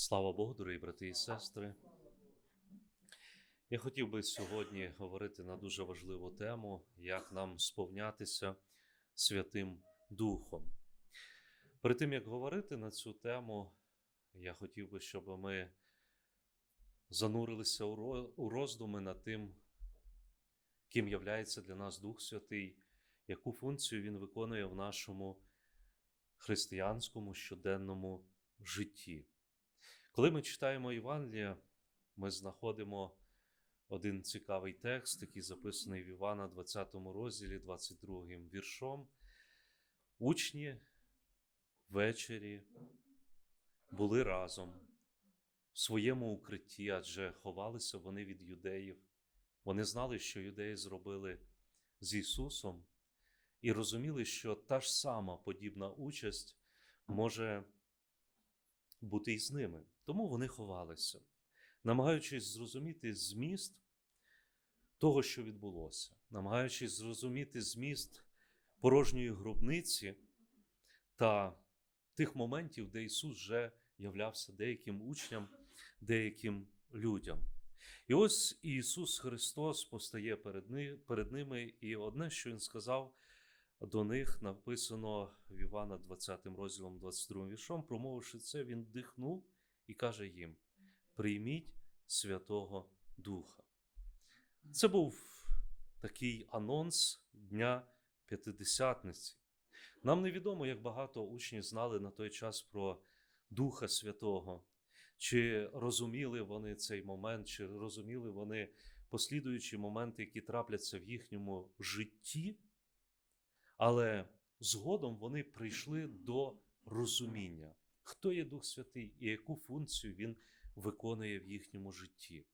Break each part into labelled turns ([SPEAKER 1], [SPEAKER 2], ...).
[SPEAKER 1] Слава Богу, дорогі брати і сестри. Я хотів би сьогодні говорити на дуже важливу тему, як нам сповнятися Святим Духом. Перед тим як говорити на цю тему, я хотів би, щоб ми занурилися у роздуми над тим, ким являється для нас Дух Святий, яку функцію він виконує в нашому християнському щоденному житті. Коли ми читаємо Євангелія, ми знаходимо один цікавий текст, який записаний в Івана 20 розділі, 22 віршом. Учні ввечері були разом в своєму укритті, адже ховалися вони від юдеїв. Вони знали, що юдеї зробили з Ісусом, і розуміли, що та ж сама подібна участь може бути і з ними. Тому вони ховалися, намагаючись зрозуміти зміст того, що відбулося, намагаючись зрозуміти зміст порожньої гробниці та тих моментів, де Ісус вже являвся деяким учням, деяким людям. І ось Ісус Христос постає перед ними, і одне, що Він сказав до них, написано в Івана 20 розділом 22 віршом, промовивши це, Він дихнув і каже їм: Прийміть Святого Духа. Це був такий анонс Дня П'ятидесятниці. Нам невідомо, як багато учнів знали на той час про Духа Святого, чи розуміли вони цей момент, чи розуміли вони послідуючі моменти, які трапляться в їхньому житті, але згодом вони прийшли до розуміння, хто є Дух Святий і яку функцію він виконує в їхньому житті.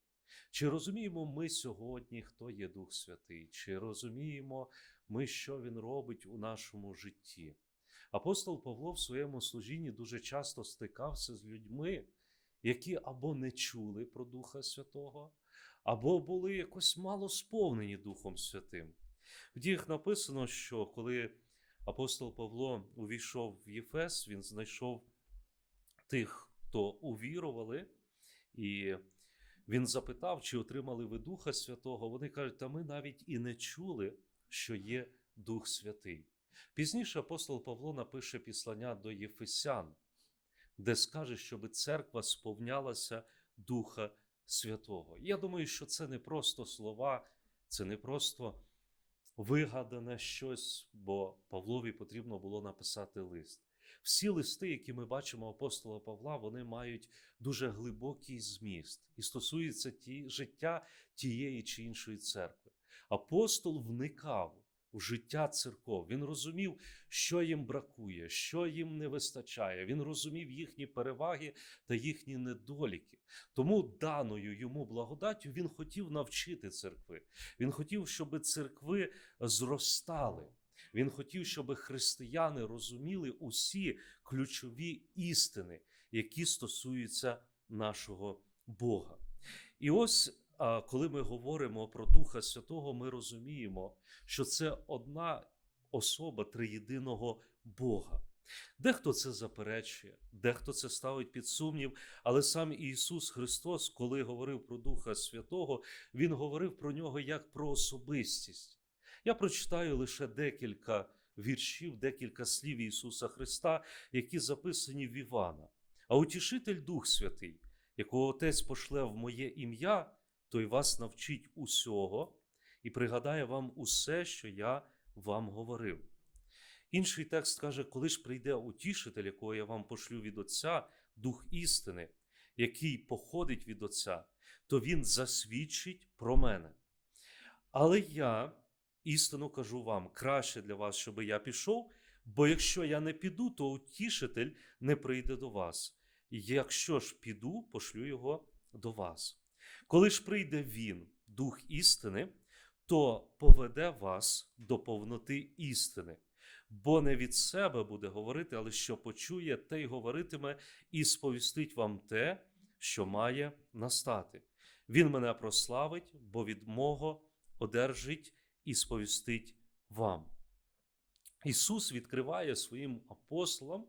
[SPEAKER 1] Чи розуміємо ми сьогодні, хто є Дух Святий? Чи розуміємо ми, що Він робить у нашому житті? Апостол Павло в своєму служінні дуже часто стикався з людьми, які або не чули про Духа Святого, або були якось мало сповнені Духом Святим. В діях написано, що коли апостол Павло увійшов в Єфес, він знайшов тих, хто увірували, і він запитав, чи отримали ви Духа Святого. Вони кажуть, та ми навіть і не чули, що є Дух Святий. Пізніше апостол Павло напише післання до Єфесян, де скаже, щоб церква сповнялася Духа Святого. Я думаю, що це не просто слова, це не просто вигадане щось, бо Павлові потрібно було написати лист. Всі листи, які ми бачимо апостола Павла, вони мають дуже глибокий зміст і стосуються ті, життя тієї чи іншої церкви. Апостол вникав у життя церков. Він розумів, що їм бракує, що їм не вистачає. Він розумів їхні переваги та їхні недоліки. Тому даною йому благодаттю він хотів навчити церкви. Він хотів, щоб церкви зростали. Він хотів, щоб християни розуміли усі ключові істини, які стосуються нашого Бога. І ось, коли ми говоримо про Духа Святого, ми розуміємо, що це одна особа триєдиного Бога. Дехто це заперечує, дехто це ставить під сумнів, але сам Ісус Христос, коли говорив про Духа Святого, Він говорив про нього як про особистість. Я прочитаю лише декілька віршів, декілька слів Ісуса Христа, які записані в Івана. А утішитель Дух Святий, якого Отець пошле в моє ім'я, той вас навчить усього і пригадає вам усе, що я вам говорив. Інший текст каже: коли ж прийде утішитель, якого я вам пошлю від Отця, Дух істини, який походить від Отця, то він засвідчить про мене. Але я істину кажу вам, краще для вас, щоб я пішов, бо якщо я не піду, то утішитель не прийде до вас. Якщо ж піду, пошлю його до вас. Коли ж прийде він, Дух істини, то поведе вас до повноти істини. Бо не від себе буде говорити, але що почує, те й говоритиме, і сповістить вам те, що має настати. Він мене прославить, бо від мого одержить і сповістить вам. Ісус відкриває своїм апостолам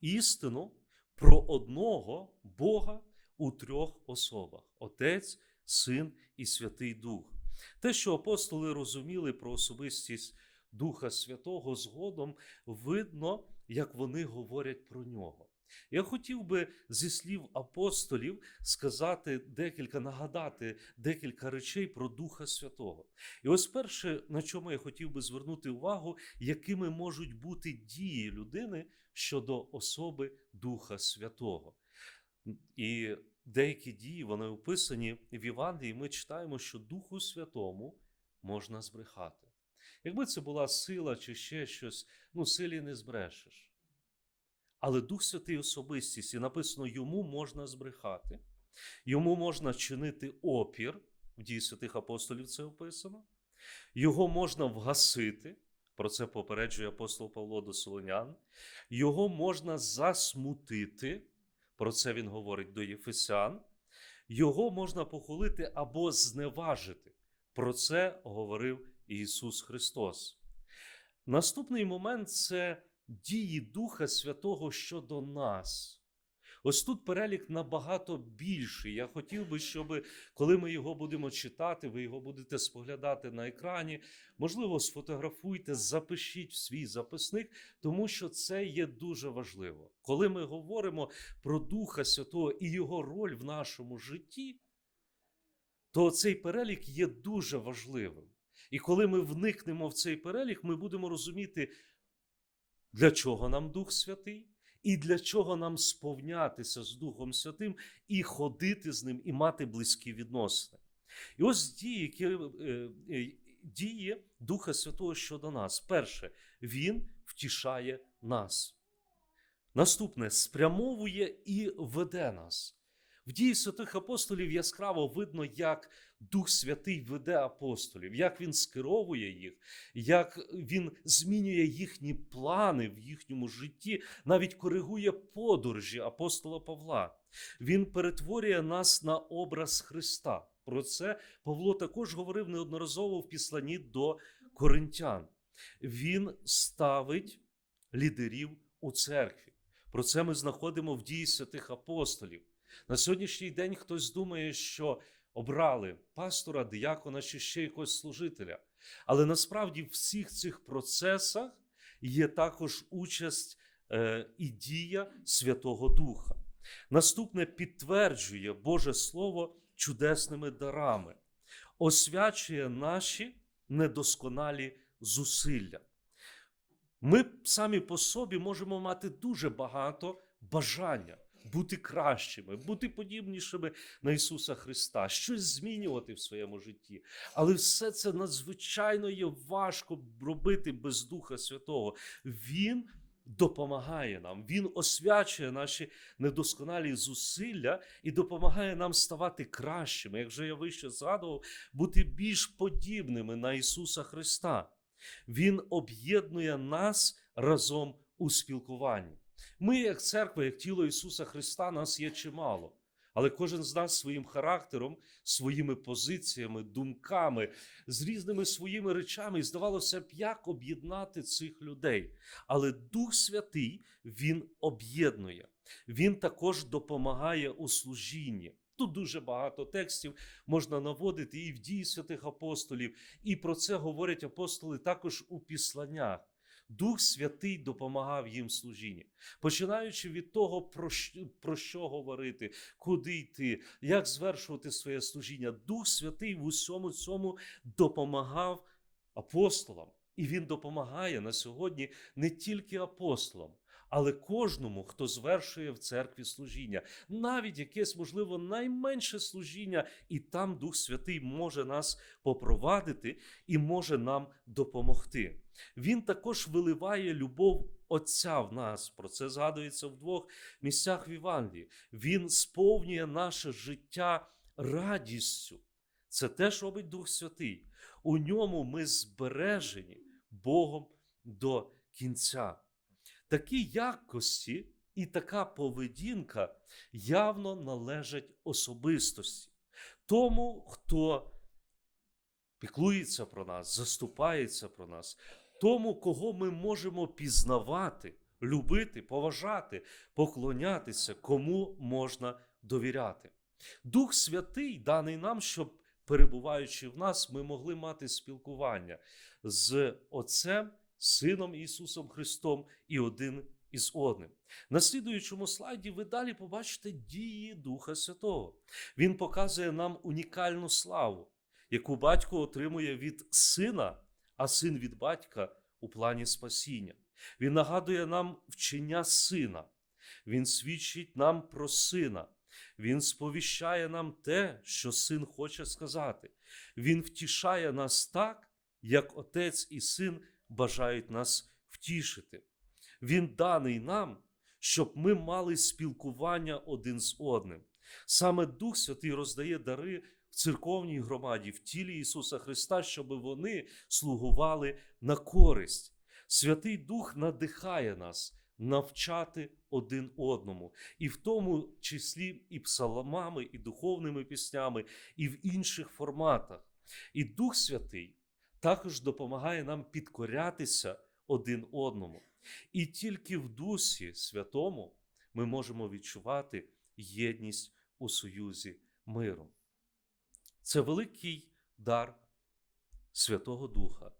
[SPEAKER 1] істину про одного Бога у трьох особах: Отець, Син і Святий Дух. Те, що апостоли розуміли про особистість Духа Святого, згодом видно, як вони говорять про нього. Я хотів би зі слів апостолів сказати декілька, нагадати декілька речей про Духа Святого. І ось перше, на чому я хотів би звернути увагу, якими можуть бути дії людини щодо особи Духа Святого. І деякі дії вони описані в Євангелії. Ми читаємо, що Духу Святому можна збрехати. Якби це була сила чи ще щось, ну силі не збрешеш. Але Дух Святий особистість, і написано, йому можна збрехати, йому можна чинити опір, в дії святих апостолів це описано, його можна вгасити. Про це попереджує апостол Павло до Солонян. Його можна засмутити, про це він говорить до Єфесян. Його можна похулити або зневажити. Про це говорив Ісус Христос. Наступний момент це дії Духа Святого щодо нас. Ось тут перелік набагато більший. Я хотів би, щоб коли ми його будемо читати, ви його будете споглядати на екрані. Можливо, сфотографуйте, запишіть в свій записник, тому що це є дуже важливо. Коли ми говоримо про Духа Святого і його роль в нашому житті, то цей перелік є дуже важливим. І коли ми вникнемо в цей перелік, ми будемо розуміти, для чого нам Дух Святий, і для чого нам сповнятися з Духом Святим і ходити з ним, і мати близькі відносини. І ось дії, які е, е, Духа Святого щодо нас. Перше, Він втішає нас. Наступне спрямовує і веде нас. В дії святих апостолів яскраво видно, як Дух Святий веде апостолів, як він скеровує їх, як він змінює їхні плани в їхньому житті, навіть коригує подорожі апостола Павла. Він перетворює нас на образ Христа. Про це Павло також говорив неодноразово в післанні до коринтян. Він ставить лідерів у церкві. Про це ми знаходимо в дії святих апостолів. На сьогоднішній день хтось думає, що обрали пастора, диякона чи ще якогось служителя. Але насправді в всіх цих процесах є також участь е, і дія Святого Духа. Наступне підтверджує Боже Слово чудесними дарами, освячує наші недосконалі зусилля. Ми самі по собі можемо мати дуже багато бажання бути кращими, бути подібнішими на Ісуса Христа, щось змінювати в своєму житті. Але все це надзвичайно є важко робити без Духа Святого. Він допомагає нам, Він освячує наші недосконалі зусилля і допомагає нам ставати кращими, як вже я вище згадував, бути більш подібними на Ісуса Христа. Він об'єднує нас разом у спілкуванні. Ми, як церква, як тіло Ісуса Христа, нас є чимало. Але кожен з нас своїм характером, своїми позиціями, думками, з різними своїми речами, і здавалося б, як об'єднати цих людей. Але Дух Святий Він об'єднує, Він також допомагає у служінні. Тут дуже багато текстів можна наводити і в дії святих апостолів, і про це говорять апостоли також у післаннях. Дух Святий допомагав їм служінні, починаючи від того, про що, про що говорити, куди йти, як звершувати своє служіння. Дух Святий в усьому цьому допомагав апостолам. І він допомагає на сьогодні не тільки апостолам, але кожному, хто звершує в церкві служіння, навіть якесь, можливо, найменше служіння, і там Дух Святий може нас попровадити і може нам допомогти. Він також виливає любов Отця в нас. Про це згадується в двох місцях в Івангелії. Він сповнює наше життя радістю. Це теж робить Дух Святий. У ньому ми збережені Богом до кінця. Такі якості і така поведінка явно належать особистості. Тому, хто піклується про нас, заступається про нас, тому, кого ми можемо пізнавати любити, поважати, поклонятися, кому можна довіряти. Дух Святий даний нам, щоб, перебуваючи в нас, ми могли мати спілкування з Отцем, Сином Ісусом Христом і один із одним. На слідуючому слайді ви далі побачите дії Духа Святого. Він показує нам унікальну славу, яку батько отримує від сина, а син від батька у плані спасіння. Він нагадує нам вчення сина, він свідчить нам про сина. Він сповіщає нам те, що син хоче сказати. Він втішає нас так, як отець і син бажають нас втішити. Він даний нам, щоб ми мали спілкування один з одним. Саме Дух Святий роздає дари в церковній громаді, в тілі Ісуса Христа, щоб вони слугували на користь. Святий Дух надихає нас навчати один одному, і в тому числі і псалмами, і духовними піснями, і в інших форматах. І Дух Святий також допомагає нам підкорятися один одному. І тільки в Дусі Святому ми можемо відчувати єдність у союзі миру. Це великий дар Святого Духа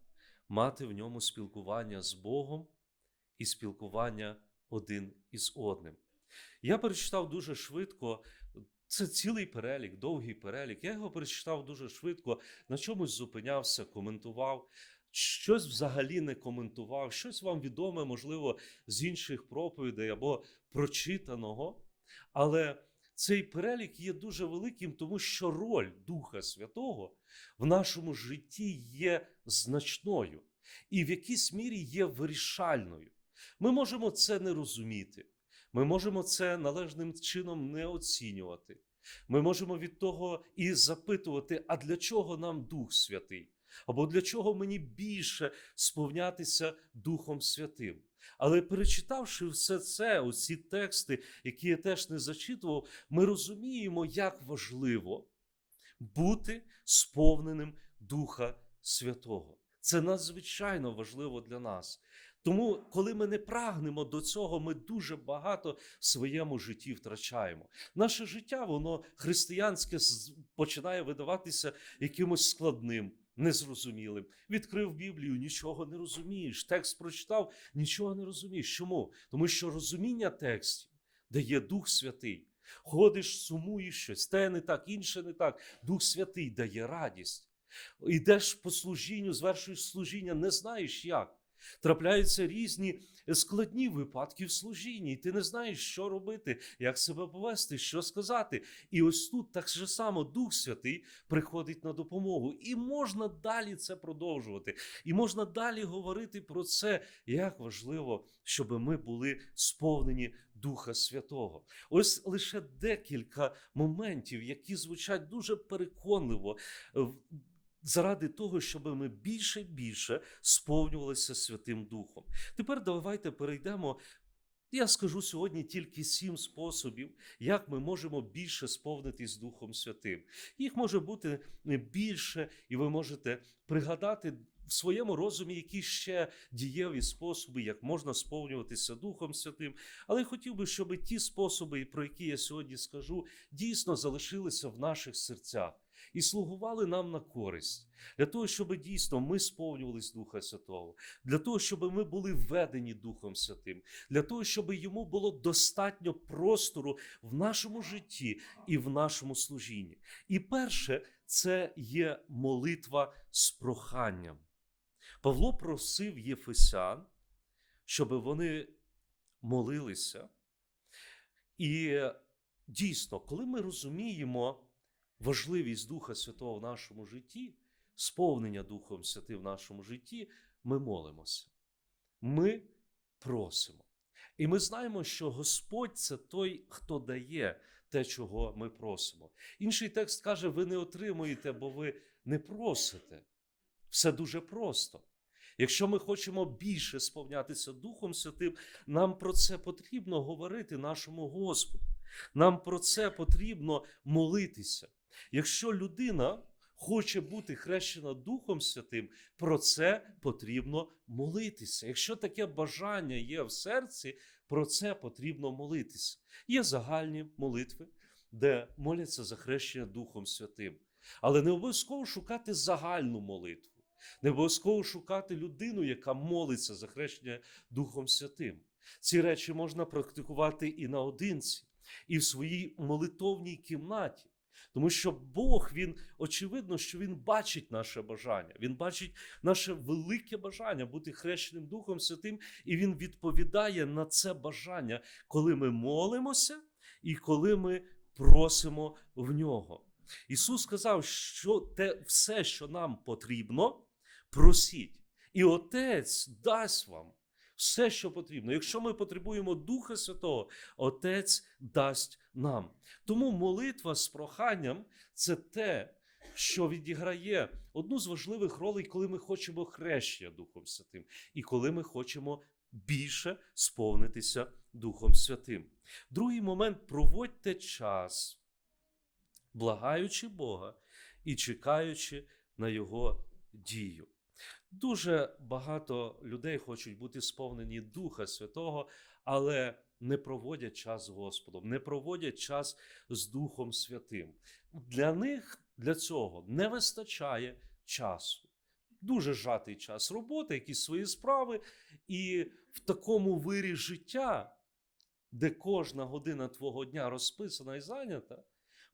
[SPEAKER 1] мати в ньому спілкування з Богом і спілкування один із одним. Я перечитав дуже швидко. Це цілий перелік, довгий перелік. Я його перечитав дуже швидко, на чомусь зупинявся, коментував, щось взагалі не коментував, щось вам відоме, можливо, з інших проповідей або прочитаного. Але цей перелік є дуже великим, тому що роль Духа Святого в нашому житті є значною і в якійсь мірі є вирішальною. Ми можемо це не розуміти. Ми можемо це належним чином не оцінювати. Ми можемо від того і запитувати, а для чого нам Дух Святий? Або для чого мені більше сповнятися Духом Святим? Але перечитавши все це, усі тексти, які я теж не зачитував, ми розуміємо, як важливо бути сповненим Духа Святого. Це надзвичайно важливо для нас. Тому, коли ми не прагнемо до цього, ми дуже багато в своєму житті втрачаємо. Наше життя, воно християнське починає видаватися якимось складним, незрозумілим. Відкрив Біблію, нічого не розумієш. Текст прочитав, нічого не розумієш. Чому? Тому що розуміння текстів дає Дух Святий. Ходиш, сумуєш щось, те не так, інше не так. Дух Святий дає радість. Йдеш по служінню, звершуєш служіння, не знаєш як. Трапляються різні складні випадки в служінні, і ти не знаєш, що робити, як себе повести, що сказати. І ось тут так же само Дух Святий приходить на допомогу. І можна далі це продовжувати. І можна далі говорити про це, як важливо, щоб ми були сповнені Духа Святого. Ось лише декілька моментів, які звучать дуже переконливо заради того, щоб ми більше більше сповнювалися Святим Духом. Тепер давайте перейдемо. Я скажу сьогодні тільки сім способів, як ми можемо більше сповнитись Духом Святим. Їх може бути більше, і ви можете пригадати в своєму розумі які ще дієві способи, як можна сповнюватися Духом Святим. Але я хотів би, щоб ті способи, про які я сьогодні скажу, дійсно залишилися в наших серцях і слугували нам на користь, для того, щоб дійсно ми сповнювались Духа Святого, для того, щоб ми були введені Духом Святим, для того, щоб йому було достатньо простору в нашому житті і в нашому служінні. І перше, це є молитва з проханням. Павло просив Єфесян, щоб вони молилися. І дійсно, коли ми розуміємо, важливість Духа Святого в нашому житті, сповнення Духом Святим в нашому житті, ми молимося. Ми просимо. І ми знаємо, що Господь це той, хто дає те, чого ми просимо. Інший текст каже: ви не отримуєте, бо ви не просите. Все дуже просто. Якщо ми хочемо більше сповнятися Духом Святим, нам про це потрібно говорити нашому Господу. Нам про це потрібно молитися. Якщо людина хоче бути хрещена Духом Святим, про це потрібно молитися. Якщо таке бажання є в серці, про це потрібно молитися. Є загальні молитви, де моляться за хрещення Духом Святим. Але не обов'язково шукати загальну молитву, не обов'язково шукати людину, яка молиться за хрещення Духом Святим. Ці речі можна практикувати і наодинці, і в своїй молитовній кімнаті. Тому що Бог, він очевидно, що Він бачить наше бажання, Він бачить наше велике бажання бути хрещеним Духом Святим, і Він відповідає на це бажання, коли ми молимося і коли ми просимо в нього. Ісус сказав, що те все, що нам потрібно, просіть. І Отець дасть вам все, що потрібно. Якщо ми потребуємо Духа Святого, Отець дасть нам. Тому молитва з проханням це те, що відіграє одну з важливих ролей, коли ми хочемо хрещення Духом Святим, і коли ми хочемо більше сповнитися Духом Святим. Другий момент проводьте час, благаючи Бога і чекаючи на Його дію. Дуже багато людей хочуть бути сповнені Духа Святого, але не проводять час з Господом, не проводять час з Духом Святим. Для них для цього не вистачає часу. Дуже жатий час роботи, якісь свої справи, і в такому вирі життя, де кожна година твого дня розписана і зайнята,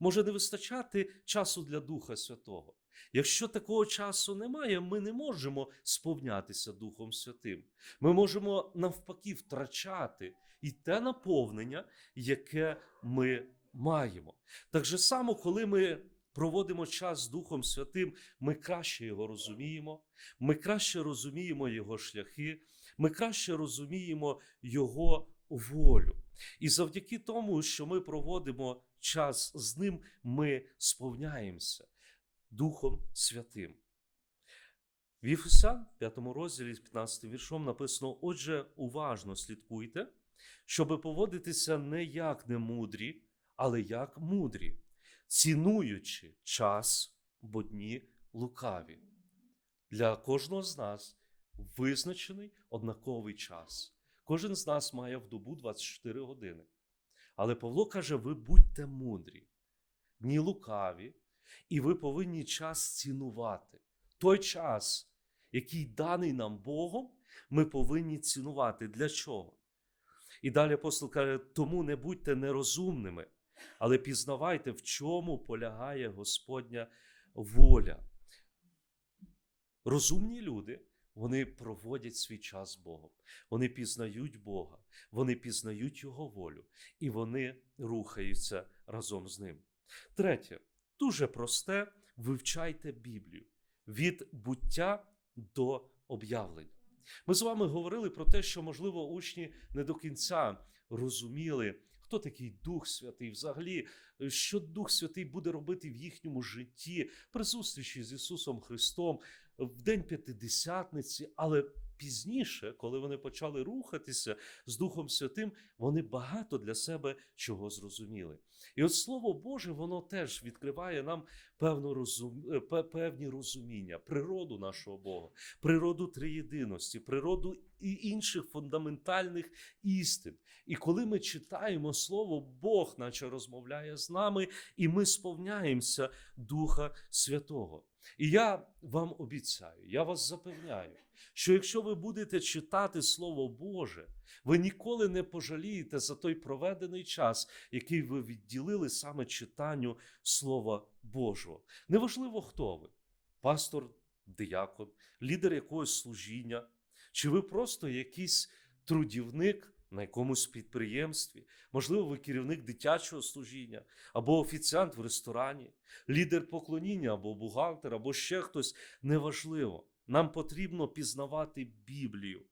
[SPEAKER 1] може не вистачати часу для Духа Святого. Якщо такого часу немає, ми не можемо сповнятися Духом Святим. Ми можемо навпаки втрачати і те наповнення, яке ми маємо. Так же само, коли ми проводимо час з Духом Святим, ми краще його розуміємо, ми краще розуміємо Його шляхи, ми краще розуміємо Його волю. І завдяки тому, що ми проводимо час з ним, ми сповняємося. Духом Святим. В Єфесян, 5 розділі, 15 віршом написано: Отже, уважно слідкуйте, щоб поводитися не як немудрі, але як мудрі, цінуючи час, бо дні лукаві. Для кожного з нас визначений однаковий час. Кожен з нас має в добу 24 години. Але Павло каже: ви будьте мудрі, дні лукаві. І ви повинні час цінувати. Той час, який даний нам Богом, ми повинні цінувати. Для чого? І далі апостол каже: тому не будьте нерозумними, але пізнавайте, в чому полягає Господня воля. Розумні люди. Вони проводять свій час з Богом, вони пізнають Бога, вони пізнають Його волю, і вони рухаються разом з ним. Третє, Дуже просте, вивчайте Біблію. Від буття до об'явлення. Ми з вами говорили про те, що, можливо, учні не до кінця розуміли, хто такий Дух Святий, взагалі, що Дух Святий буде робити в їхньому житті при зустрічі з Ісусом Христом в День П'ятидесятниці, але пізніше, коли вони почали рухатися з Духом Святим, вони багато для себе чого зрозуміли. І от Слово Боже, воно теж відкриває нам певну розум... е, певні розуміння, природу нашого Бога, природу триєдиності, природу і інших фундаментальних істин. І коли ми читаємо Слово, Бог, наче розмовляє з нами, і ми сповняємося Духа Святого. І я вам обіцяю, я вас запевняю, що якщо ви будете читати Слово Боже, ви ніколи не пожалієте за той проведений час, який ви відділили саме читанню Слова Божого. Неважливо, хто ви пастор, диякон, лідер якогось служіння, чи ви просто якийсь трудівник. На якомусь підприємстві, можливо, ви керівник дитячого служіння, або офіціант в ресторані, лідер поклоніння, або бухгалтер, або ще хтось неважливо. Нам потрібно пізнавати Біблію,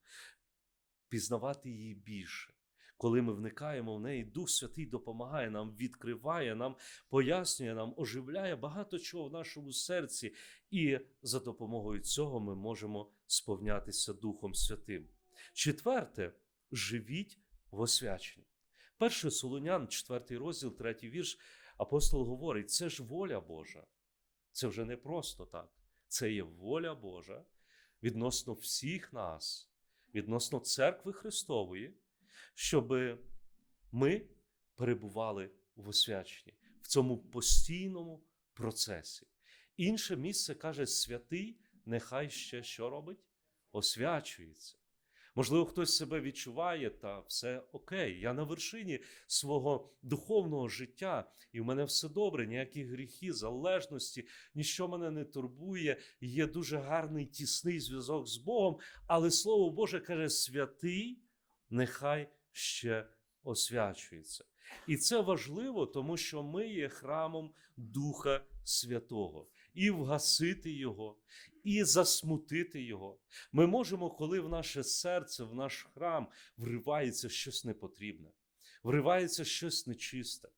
[SPEAKER 1] пізнавати її більше. Коли ми вникаємо в неї, Дух Святий допомагає нам, відкриває нам, пояснює нам, оживляє багато чого в нашому серці, і за допомогою цього ми можемо сповнятися Духом Святим. Четверте, живіть в освяченні. Перший Солонян, 4 розділ, 3 вірш, апостол говорить: це ж воля Божа, Це вже не просто так. Це є воля Божа відносно всіх нас, відносно церкви Христової, щоб ми перебували в освяченні, в цьому постійному процесі. Інше місце каже, святий, нехай ще що робить? Освячується. Можливо, хтось себе відчуває, та все окей, я на вершині свого духовного життя, і в мене все добре, ніякі гріхи, залежності, ніщо мене не турбує, є дуже гарний тісний зв'язок з Богом, але Слово Боже каже, святий, нехай ще освячується. І це важливо, тому що ми є храмом Духа Святого, і вгасити Його, і засмутити Його. Ми можемо, коли в наше серце, в наш храм вривається щось непотрібне, вривається щось нечисте,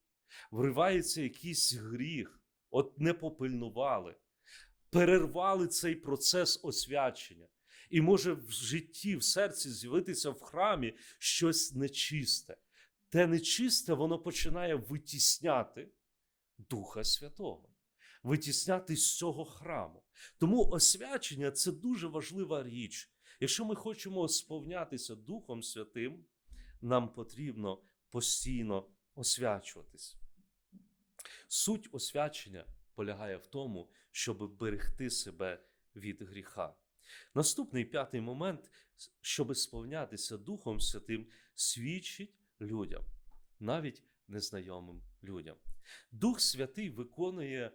[SPEAKER 1] вривається якийсь гріх, от не попильнували, перервали цей процес освячення. І може в житті, в серці з'явитися в храмі щось нечисте. Те нечисте, воно починає витісняти Духа Святого, витісняти з цього храму. Тому освячення це дуже важлива річ. Якщо ми хочемо сповнятися Духом Святим, нам потрібно постійно освячуватись. Суть освячення полягає в тому, щоб берегти себе від гріха. Наступний п'ятий момент, щоб сповнятися Духом Святим, свідчить людям, навіть незнайомим людям. Дух Святий виконує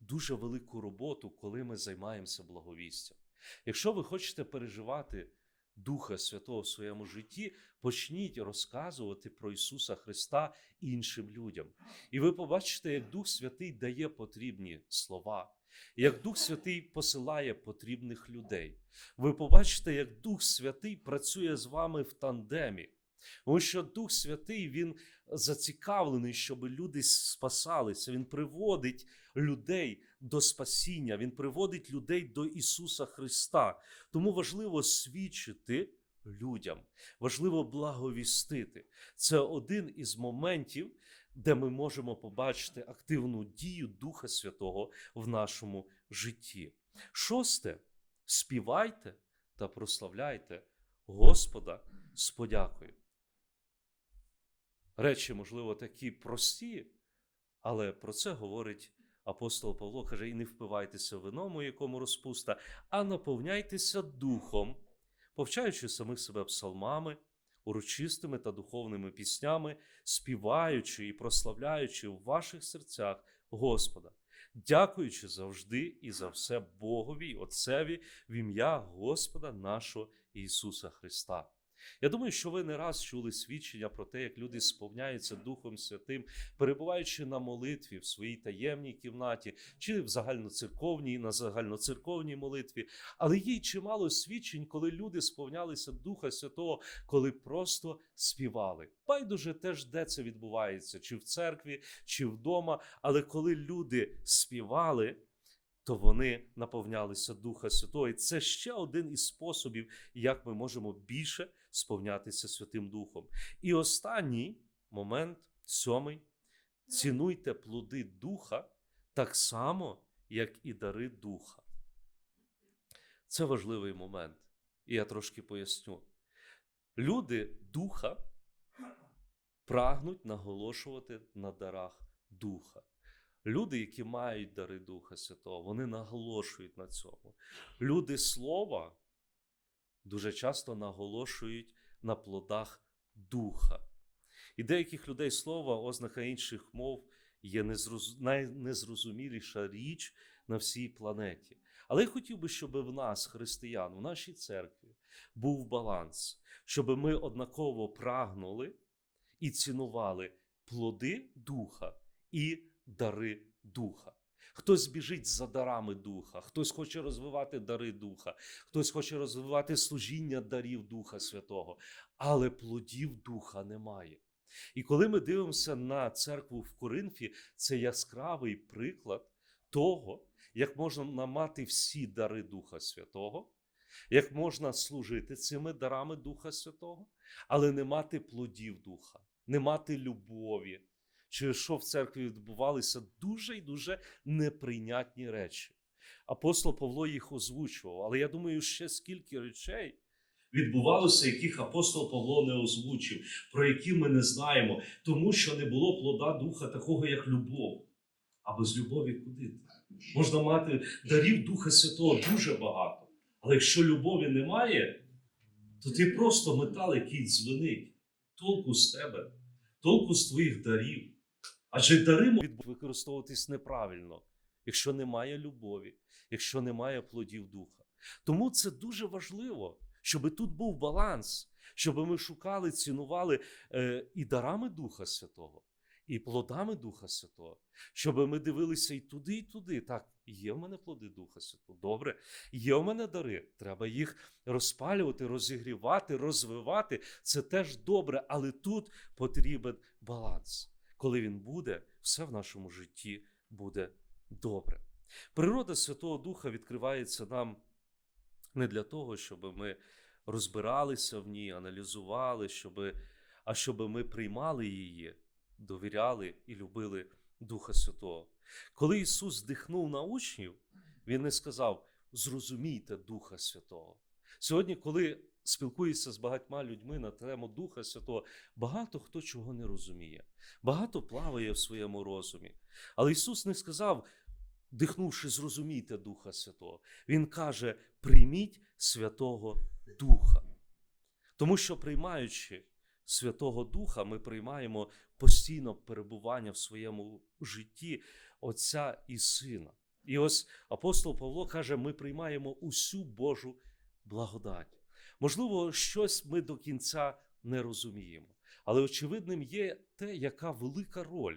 [SPEAKER 1] дуже велику роботу, коли ми займаємося благовістям. Якщо ви хочете переживати Духа Святого в своєму житті, почніть розказувати про Ісуса Христа іншим людям. І ви побачите, як Дух Святий дає потрібні слова, як Дух Святий посилає потрібних людей. Ви побачите, як Дух Святий працює з вами в тандемі. Тому що Дух Святий Він зацікавлений, щоб люди спасалися. Він приводить людей до спасіння, Він приводить людей до Ісуса Христа. Тому важливо свідчити людям, важливо благовістити. Це один із моментів, де ми можемо побачити активну дію Духа Святого в нашому житті. Шосте, співайте та прославляйте Господа з подякою. Речі, можливо, такі прості, але про це говорить апостол Павло, каже: і не впивайтеся вином, у якому розпуста, а наповняйтеся духом, повчаючи самих себе псалмами, урочистими та духовними піснями, співаючи і прославляючи в ваших серцях Господа, дякуючи завжди і за все Богові, й Отцеві в ім'я Господа нашого Ісуса Христа. Я думаю, що ви не раз чули свідчення про те, як люди сповняються Духом Святим, перебуваючи на молитві в своїй таємній кімнаті, чи в загальноцерковній, на загальноцерковній молитві. Але є й чимало свідчень, коли люди сповнялися Духа Святого, коли просто співали. Байдуже теж, де це відбувається, чи в церкві, чи вдома. Але коли люди співали, то вони наповнялися Духа Святого. І це ще один із способів, як ми можемо більше сповнятися Святим Духом. І останній момент, сьомий, цінуйте плоди Духа так само, як і дари Духа. Це важливий момент. І я трошки поясню. Люди Духа прагнуть наголошувати на дарах Духа. Люди, які мають дари Духа Святого, вони наголошують на цьому. Люди слова дуже часто наголошують на плодах Духа. І деяких людей слова, ознака інших мов є незроз... найнезрозуміліша річ на всій планеті. Але я хотів би, щоб в нас, християн, в нашій церкві, був баланс, щоб ми однаково прагнули і цінували плоди Духа і дари Духа. Хтось біжить за дарами Духа, хтось хоче розвивати дари Духа, хтось хоче розвивати служіння дарів Духа Святого, але плодів Духа немає. І коли ми дивимося на церкву в Коринфі, це яскравий приклад того, як можна мати всі дари Духа Святого, як можна служити цими дарами Духа Святого, але не мати плодів Духа, не мати любові через що в церкві відбувалися дуже і дуже неприйнятні речі. Апостол Павло їх озвучував, але я думаю, ще скільки речей відбувалося, яких апостол Павло не озвучив, про які ми не знаємо, тому що не було плода духа такого, як любов. А без любові куди? Можна мати дарів Духа Святого дуже багато. Але якщо любові немає, то ти просто метал, який дзвенить. Толку з тебе, толку з твоїх дарів. Адже дари використовуватись неправильно, якщо немає любові, якщо немає плодів духа. Тому це дуже важливо, щоб тут був баланс, щоб ми шукали, цінували е, і дарами Духа Святого, і плодами Духа Святого, щоб ми дивилися і туди, і туди. Так, є в мене плоди Духа Святого. Добре, є в мене дари. Треба їх розпалювати, розігрівати, розвивати. Це теж добре, але тут потрібен баланс. Коли він буде, все в нашому житті буде добре. Природа Святого Духа відкривається нам не для того, щоб ми розбиралися в ній, аналізували, щоб, а щоб ми приймали її, довіряли і любили Духа Святого. Коли Ісус дихнув на учнів, Він не сказав: зрозумійте Духа Святого. Сьогодні, коли спілкуєшся з багатьма людьми на тему Духа Святого, багато хто чого не розуміє, багато плаває в своєму розумі. Але Ісус не сказав, дихнувши, зрозумійте Духа Святого. Він каже: прийміть Святого Духа. Тому що, приймаючи Святого Духа, ми приймаємо постійно перебування в своєму житті Отця і Сина. І ось апостол Павло каже: ми приймаємо усю Божу благодать. Можливо, щось ми до кінця не розуміємо, але очевидним є те, яка велика роль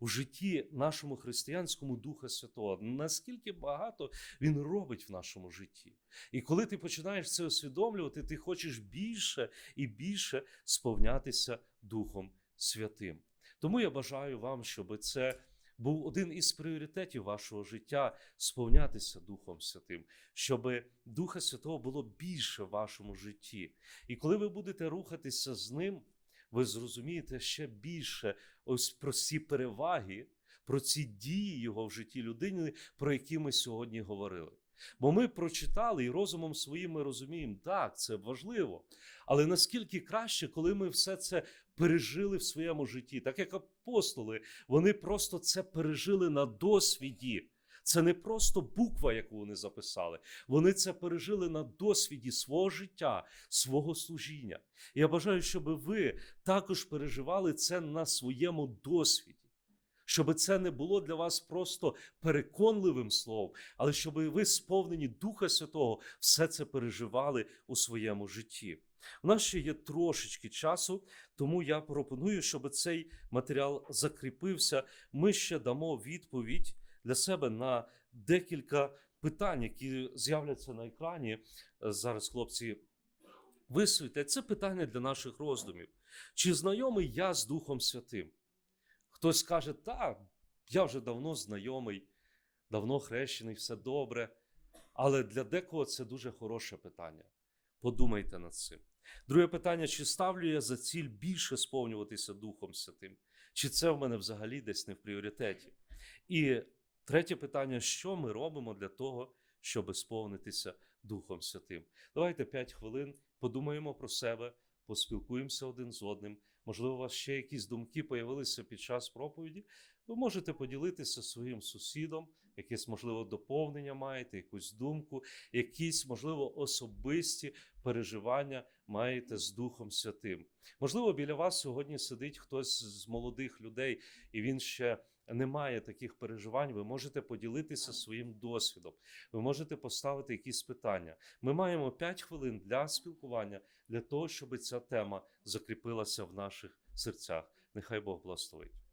[SPEAKER 1] у житті нашому християнському Духа Святого, наскільки багато він робить в нашому житті. І коли ти починаєш це усвідомлювати, ти хочеш більше і більше сповнятися Духом Святим. Тому я бажаю вам, щоб це був один із пріоритетів вашого життя сповнятися Духом Святим, щоб Духа Святого було більше в вашому житті. І коли ви будете рухатися з ним, ви зрозумієте ще більше ось про ці переваги, про ці дії його в житті людини, про які ми сьогодні говорили. Бо ми прочитали і розумом своїм ми розуміємо, так, це важливо. Але наскільки краще, коли ми все це пережили в своєму житті, так як апостоли, вони просто це пережили на досвіді. Це не просто буква, яку вони записали. Вони це пережили на досвіді свого життя, свого служіння. Я бажаю, щоб ви також переживали це на своєму досвіді. Щоб це не було для вас просто переконливим словом, але щоб ви, сповнені Духа Святого, все це переживали у своєму житті. У нас ще є трошечки часу, тому я пропоную, щоб цей матеріал закріпився. Ми ще дамо відповідь для себе на декілька питань, які з'являться на екрані. Зараз хлопці висвітять. Це питання для наших роздумів. Чи знайомий я з Духом Святим? Хтось каже, так, я вже давно знайомий, давно хрещений, все добре. Але для декого це дуже хороше питання. Подумайте над цим. Друге питання: чи ставлю я за ціль більше сповнюватися Духом Святим? Чи це в мене взагалі десь не в пріоритеті? І третє питання: що ми робимо для того, щоб сповнитися Духом Святим? Давайте 5 хвилин подумаємо про себе, поспілкуємося один з одним. Можливо, у вас ще якісь думки появилися під час проповіді. Ви можете поділитися своїм сусідом, якесь, можливо, доповнення маєте, якусь думку, якісь, можливо, особисті переживання маєте з Духом Святим. Можливо, біля вас сьогодні сидить хтось з молодих людей, і він ще не має таких переживань. Ви можете поділитися своїм досвідом. Ви можете поставити якісь питання. Ми маємо 5 хвилин для спілкування, для того, щоб ця тема закріпилася в наших серцях. Нехай Бог благословить.